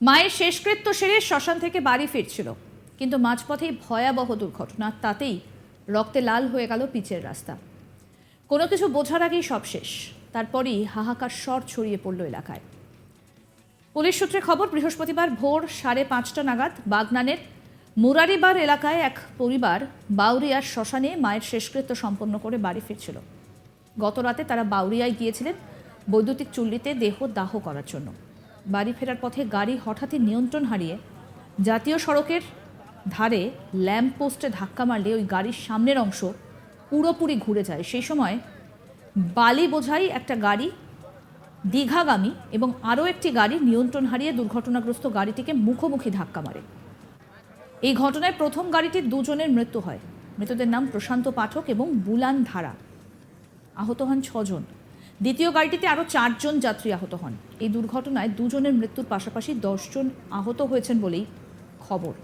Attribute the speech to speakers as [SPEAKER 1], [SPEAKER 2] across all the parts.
[SPEAKER 1] মায়ের শেষকৃত্য সেরে শ্মশান থেকে বাড়ি ফিরছিল। কিন্তু মাঝপথেই ভয়াবহ দুর্ঘটনা, তাতেই রক্তে লাল হয়ে গেল পিচের রাস্তা। কোনো কিছু বোঝার আগেই সব শেষ। তারপরই হাহাকার স্বর ছড়িয়ে পড়ল এলাকায়। পুলিশ সূত্রে খবর, বৃহস্পতিবার ভোর সাড়ে পাঁচটা নাগাদ বাগনানের মুরারিবার এলাকায় এক পরিবার বাউরিয়ার শ্মশানে মায়ের শেষকৃত্য সম্পন্ন করে বাড়ি ফিরছিল। গত রাতে তারা বাউরিয়ায় গিয়েছিলেন বৈদ্যুতিক চুল্লিতে দেহ দাহ করার জন্য। বাড়ি ফেরার পথে গাড়ি হঠাৎই নিয়ন্ত্রণ হারিয়ে জাতীয় সড়কের ধারে ল্যাম্প পোস্টে ধাক্কা মারলে ওই গাড়ির সামনের অংশ পুরোপুরি ঘুরে যায়। সেই সময় বালি বোঝাই একটা গাড়ি দীঘাগামী এবং আরও একটি গাড়ি নিয়ন্ত্রণ হারিয়ে দুর্ঘটনাগ্রস্ত গাড়িটিকে মুখোমুখি ধাক্কা মারে। এই ঘটনায় প্রথম গাড়িটির দুজনের মৃত্যু হয়। মৃতদের নাম প্রশান্ত পাঠক এবং বুলান ধারা। আহত হন ছজন। দ্বিতীয় গাড়িটিতে আরও চারজন যাত্রী আহত হন। এই দুর্ঘটনায় দুজনের মৃত্যুর পাশাপাশি দশজন আহত হয়েছেন বলেই খবর।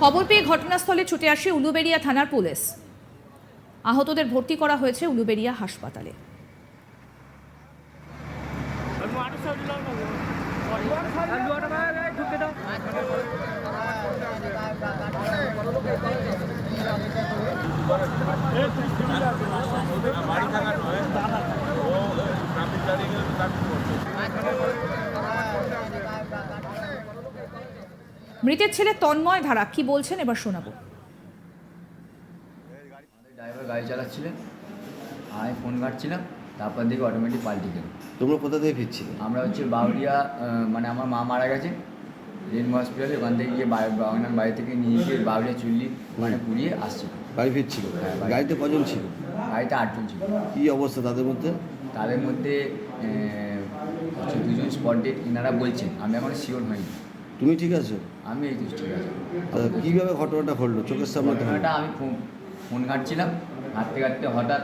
[SPEAKER 1] খবর পেয়ে ঘটনাস্থলে ছুটে আসে উলুবেড়িয়া থানার পুলিশ। আহতদের ভর্তি করা হয়েছে উলুবেড়িয়া হাসপাতালে। মৃতের ছেলে তন্ময় ধারা কি বলছেন? এবার শোনাবো।
[SPEAKER 2] ড্রাইভার গাড়ি চালাচ্ছিলেন আমি ফোন ঘাটছিলাম তারপর দিকে অটোমেটিক পাল্টি গেল।
[SPEAKER 3] তোমরা কোথা থেকে ফিরছিলে?
[SPEAKER 2] আমরা হচ্ছে বাউরিয়া মানে আমার মা মারা গেছে রেনবো হসপিটালে ওখান থেকে গিয়ে বাগনান বাড়ি থেকে নিয়ে গিয়ে বাউরিয়া চুল্লি মানে পুড়িয়ে আসছে।
[SPEAKER 3] বাড়ি ফিরছিল?
[SPEAKER 2] হ্যাঁ,
[SPEAKER 3] গাড়িতে কজন ছিল?
[SPEAKER 2] গাড়িতে আটজন ছিল।
[SPEAKER 3] কি অবস্থা তাদের মধ্যে?
[SPEAKER 2] তাদের মধ্যে দুজন স্পট ডেট এনারা বলছেন। আমি এখন শিওর হইনি
[SPEAKER 3] তুমি ঠিক আছো?
[SPEAKER 2] আমি এই ঠিক আছে।
[SPEAKER 3] তা কীভাবে ঘটনাটা ঘটলো? চোখের সামনে।
[SPEAKER 2] ঘটনাটা আমি ফোন ফোন ঘাটছিলাম। ঘাটতে ঘাটতে হঠাৎ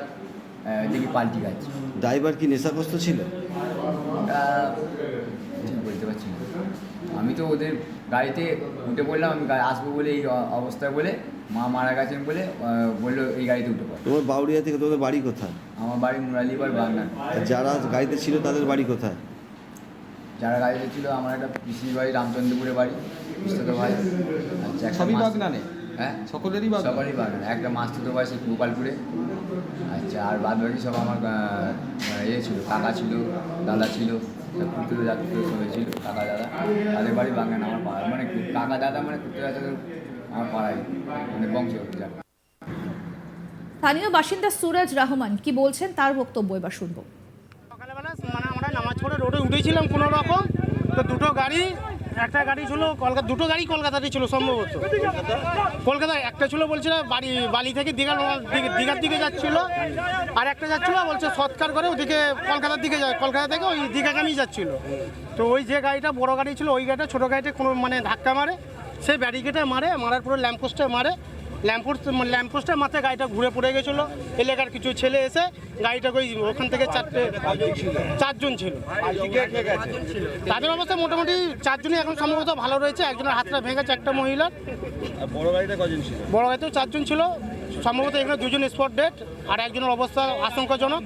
[SPEAKER 2] দেখি পাল্টি গাচ্ছে।
[SPEAKER 3] ড্রাইভার কি নেশাগ্রস্ত ছিল?
[SPEAKER 2] ওটা বলতে পারছি না। আমি তো ওদের গাড়িতে উঠে পড়লাম আমি আসব বলে এই অবস্থায় বলে মা মারা গেছেন বলে বলল এই গাড়িতে উঠে পড়।
[SPEAKER 3] তোমার বাউরিয়া থেকে তোমাদের বাড়ি কোথায়?
[SPEAKER 2] আমার বাড়ি মুরালিবার বাগনান
[SPEAKER 3] যারা গাড়িতে ছিল তাদের বাড়ি কোথায়?
[SPEAKER 2] যারা গাড়িতে ছিল আমার একটা পিসির বাড়ি রামচন্দ্রপুরে বাড়ি পিস্তত ভাই। আচ্ছা
[SPEAKER 4] সবই বাগনানে?
[SPEAKER 2] হ্যাঁ?
[SPEAKER 4] সকলেরই বাগনান?
[SPEAKER 2] সবারই বাগনান। একটা মাস্তুতো ভাই সে গোপালপুরে। আচ্ছা আর বাদ বাকি সব আমার ইয়ে ছিল কাকা ছিল দাদা ছিল। কুকুর জাতীয় সবাই ছিল কাকা দাদা তাদের বাড়ি বাগান আমার পাড়া মানে কাকা দাদা মানে কুকুর জাতীয় আমার পাড়ায় মানে বংশ যা
[SPEAKER 1] স্থানীয় বাসিন্দা সুরাজ রহমান কি বলছেন? তার বক্তব্য এবার শুনব।
[SPEAKER 5] সকালবেলা মানে আমরা নামাজ পড়ে রোডে উঠেছিলাম কোনো রকম, তো দুটো গাড়ি একটা গাড়ি ছিল কলকাতা দুটো গাড়ি কলকাতাতে ছিল সম্ভবত। কলকাতায় একটা ছিল বলছিল বাড়ি, বালি থেকে দিকে দীঘার দিকে যাচ্ছিল, আর একটা যাচ্ছিল বলছে সৎকার করে ওদিকে কলকাতার দিকে যায়, কলকাতা থেকে ওই দীঘাগামী যাচ্ছিল। তো ওই যে গাড়িটা বড় গাড়ি ছিল, ওই গাড়িটা ছোটো গাড়িতে কোনো মানে ধাক্কা মারে, সে ব্যারিকেটে মারে, মারার পরে ল্যাম্পপোস্টে মারে ল্যাম্পপোস্ট ল্যাম্পপোস্টের মাথায় গাড়িটা ঘুরে পড়ে গেছিল। এলাকার কিছু ছেলে এসে গাড়িটাকে ওই ওখান থেকে চারটে চারজন ছিল। তাদের অবস্থা মোটামুটি চারজনই এখন সম্ভবত ভালো রয়েছে একজনের হাতটা ভেঙেছে একটা মহিলার।
[SPEAKER 6] বড় গাড়িটা কজন ছিল?
[SPEAKER 5] বড় গাড়িতেও চারজন ছিল সম্ভবত এখানে দুজন স্পট ডেট আর একজনের অবস্থা আশঙ্কাজনক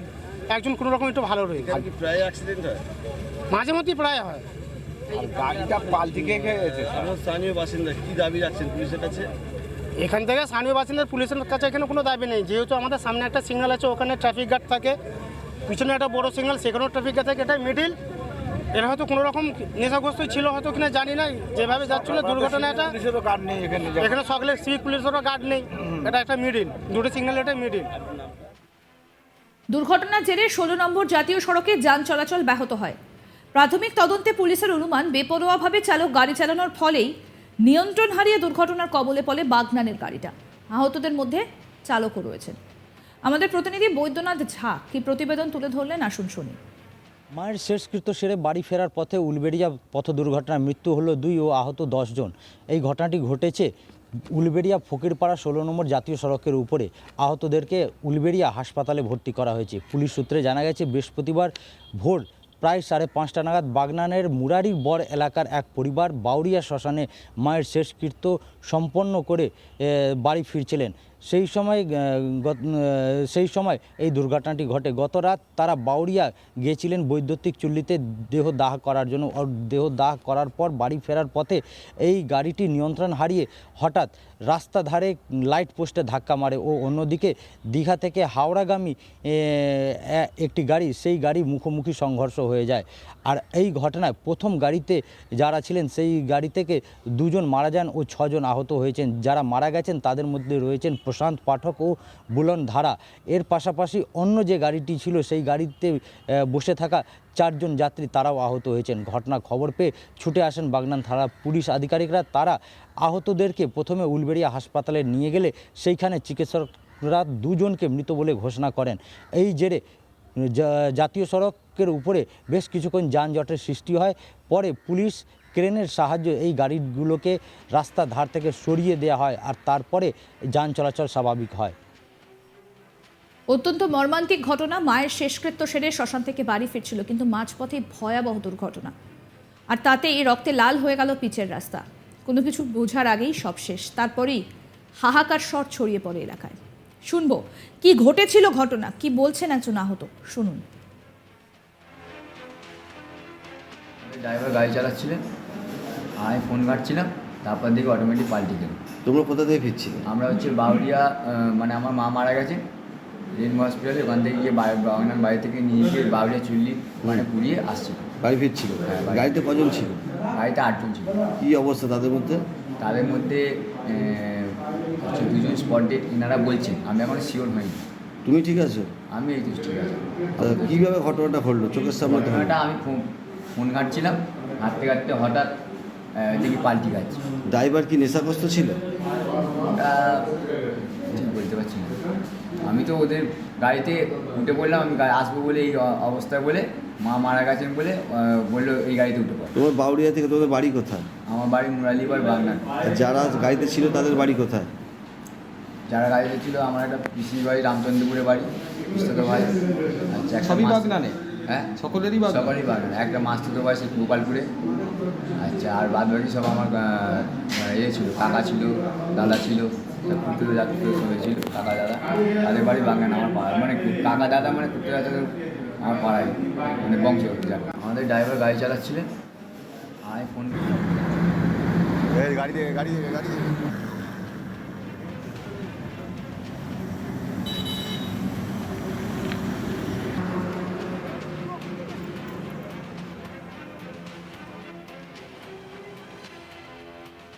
[SPEAKER 5] একজন কোনো রকম একটু ভালো রয়েছে।
[SPEAKER 6] আর কি প্রায় অ্যাক্সিডেন্ট হয়?
[SPEAKER 5] মাঝে মধ্যেই প্রায় হয়।
[SPEAKER 4] গাড়িটা পাল্টি খেয়ে গেছে।
[SPEAKER 6] স্থানীয় বাসিন্দা কি দাবি রাখছেন পুলিশের কাছে?
[SPEAKER 5] এখান থেকে স্থানীয় বাসিন্দার পুলিশের কাছে এখানে কোনো দাবি নেই। যেহেতু আমাদের সামনে একটা সিগন্যাল আছে ওখানে ট্রাফিক গার্ড থাকে। পিছনে একটা বড় সিগন্যাল সেখানেও ট্রাফিক গার্ড থাকে এটাই মিডিল এরা হয়তো কোনো রকম নেশাগ্রস্ত ছিল হয়তো কিনা জানি না যেভাবে যাচ্ছিল দুর্ঘটনা এটা
[SPEAKER 4] এখানে
[SPEAKER 5] এখানে সকলের সিভিক পুলিশেরও গার্ড নেই। এটা একটা মিডিল দুটো সিগন্যাল এটা মিডিল
[SPEAKER 1] দুর্ঘটনার জেরে ষোলো নম্বর জাতীয় সড়কে যান চলাচল ব্যাহত হয়। প্রাথমিক তদন্তে পুলিশের অনুমান বেপরোয়াভাবে চালক গাড়ি চালানোর ফলেই নিয়ন্ত্রণ হারিয়ে দুর্ঘটনার কবলে পড়ে বাগনানের গাড়িটা। আহতদের মধ্যে চালকও রয়েছেন। আমাদের প্রতিনিধি বৈদ্যনাথ ঝা কি প্রতিবেদন তুলে ধরলেন? আসুন শুনি।
[SPEAKER 7] মায়ের শেষকৃত্য সেরে বাড়ি ফেরার পথে উলবেড়িয়া পথ দুর্ঘটনায় মৃত্যু হলো দুই ও আহত জন। এই ঘটনাটি ঘটেছে উলবেড়িয়া ফকিরপাড়া ষোলো নম্বর জাতীয় সড়কের উপরে। আহতদেরকে উলবেড়িয়া হাসপাতালে ভর্তি করা হয়েছে। পুলিশ সূত্রে জানা গেছে, বৃহস্পতিবার ভোর প্রায় সাড়ে পাঁচটা নাগাদ বাগনানের মুরারি বর এলাকার এক পরিবার বাউরিয়া শ্মশানে মায়ের শেষকৃত্য সম্পন্ন করে বাড়ি ফিরছিলেন। সেই সময় সেই সময় এই দুর্ঘটনাটি ঘটে। গত রাত তারা বাউরিয়া গিয়েছিলেন বৈদ্যুতিক চুল্লিতে দেহ দাহ করার জন্য। দেহ দাহ করার পর বাড়ি ফেরার পথে এই গাড়িটি নিয়ন্ত্রণ হারিয়ে হঠাৎ রাস্তা ধারে লাইট পোস্টে ধাক্কা মারে ও অন্যদিকে দীঘা থেকে হাওড়াগামী একটি গাড়ি, সেই গাড়ি মুখোমুখি সংঘর্ষ হয়ে যায়। আর এই ঘটনায় প্রথম গাড়িতে যারা ছিলেন, সেই গাড়ি থেকে দুজন মারা যান ও ছজন আহত হয়েছেন। যারা মারা গেছেন, তাদের মধ্যে রয়েছেন প্রশান্ত পাঠক ও বুলন ধারা এর পাশাপাশি অন্য যে গাড়িটি ছিল, সেই গাড়িতে বসে থাকা চারজন যাত্রী, তারাও আহত হয়েছেন। ঘটনা খবর পেয়ে ছুটে আসেন বাগনান থানা পুলিশ আধিকারিকরা। তারা আহতদেরকে প্রথমে উলবেড়িয়া হাসপাতালে নিয়ে গেলে সেইখানে চিকিৎসকরা দুজনকে মৃত বলে ঘোষণা করেন। এই জেরে জাতীয় সড়কের উপরে বেশ কিছুক্ষণ যানজটের সৃষ্টি হয়। পরে পুলিশ ক্রেনের সাহায্যে এই গাড়িগুলোকে রাস্তার ধার থেকে সরিয়ে দেওয়া হয় আর তারপরে যান চলাচল স্বাভাবিক হয়।
[SPEAKER 1] অত্যন্ত মর্মান্তিক ঘটনা, মায়ের শেষকৃত্য সেরে শ্মশান থেকে বাড়ি ফিরছিল, কিন্তু মাঝপথে ভয়াবহ দুর্ঘটনা। আর তাতে এই রক্তে লাল হয়ে গেল পিচের রাস্তা। কোনো কিছু বোঝার আগেই সব শেষ। তারপরেই হাহাকার স্বর ছড়িয়ে পড়ে এলাকায়। শুনব, কি ঘটেছিল ঘটনা? কি বলছেন একজন আহত? শুনুন।
[SPEAKER 2] ড্রাইভার গাড়ি চালাচ্ছিলেন আমি ফোন ঘাটছিলাম তারপর দিকে অটোমেটিক পাল্টি গেল।
[SPEAKER 3] তোমরা কোথা থেকে ফিরছিলে?
[SPEAKER 2] আমরা হচ্ছে বাউরিয়া মানে আমার মা মারা গেছে রেন হসপিটালে ওখান থেকে গিয়ে বাড়ি বাড়ি থেকে নিয়ে গিয়ে বাউরিয়া চুল্লি মানে পুড়িয়ে আসছিল।
[SPEAKER 3] বাড়ি ফিরছিল?
[SPEAKER 2] হ্যাঁ,
[SPEAKER 3] গাড়িতে কজন ছিল?
[SPEAKER 2] গাড়িতে আটজন ছিল।
[SPEAKER 3] কী অবস্থা তাদের মধ্যে?
[SPEAKER 2] তাদের মধ্যে হচ্ছে দুজন স্পট ডেট এনারা বলছেন আমি এখন শিওর হইনি।
[SPEAKER 3] তুমি ঠিক আছো?
[SPEAKER 2] আমি এই ঠিক আছে।
[SPEAKER 3] কীভাবে ঘটনাটা ঘটলো? চোখের সামনে।
[SPEAKER 2] ঘটনাটা আমি ফোন ঘাটছিলাম ঘাটতে ঘাটতে হঠাৎ দেখি পাল্টি গাছ
[SPEAKER 3] ড্রাইভার কি নেশাগ্রস্ত ছিল?
[SPEAKER 2] ওটা ঠিক বলতে পারছি না। আমি তো ওদের গাড়িতে উঠে পড়লাম আমি আসব বলে এই অবস্থায় বলে মা মারা গেছেন বলে বলল এই গাড়িতে উঠে পড়।
[SPEAKER 3] তোমার বাউরিয়া থেকে তোমাদের বাড়ি কোথায়?
[SPEAKER 2] আমার বাড়ি মুরালিবার বাগনান।
[SPEAKER 3] আর যারা গাড়িতে ছিল তাদের বাড়ি কোথায়?
[SPEAKER 2] যারা গাড়িতে ছিল আমার একটা পিসির বাড়ি রামচন্দ্রপুরে বাড়ি ভাই আচ্ছা
[SPEAKER 4] সবই বাগনানে?
[SPEAKER 2] হ্যাঁ?
[SPEAKER 4] সকলেরই বাগনান?
[SPEAKER 2] সবারই বাগনান একটা মাস্তুত ভাই সে গোপালপুরে। আচ্ছা আর বাদ বাকি সব আমার ইয়ে ছিল কাকা ছিল দাদা ছিল কুকুরে যাত্রী সবাই ছিল কাকা দাদা। তাদের বাড়ি বাগান আমার পাড়া মানে কাকা দাদা মানে কুকুরে যাত্রী আমার পাড়ায় মানে বংশ যাক আমাদের ড্রাইভার গাড়ি চালাচ্ছিলেন। আমি ফোন
[SPEAKER 4] গাড়ি গাড়ি গাড়ি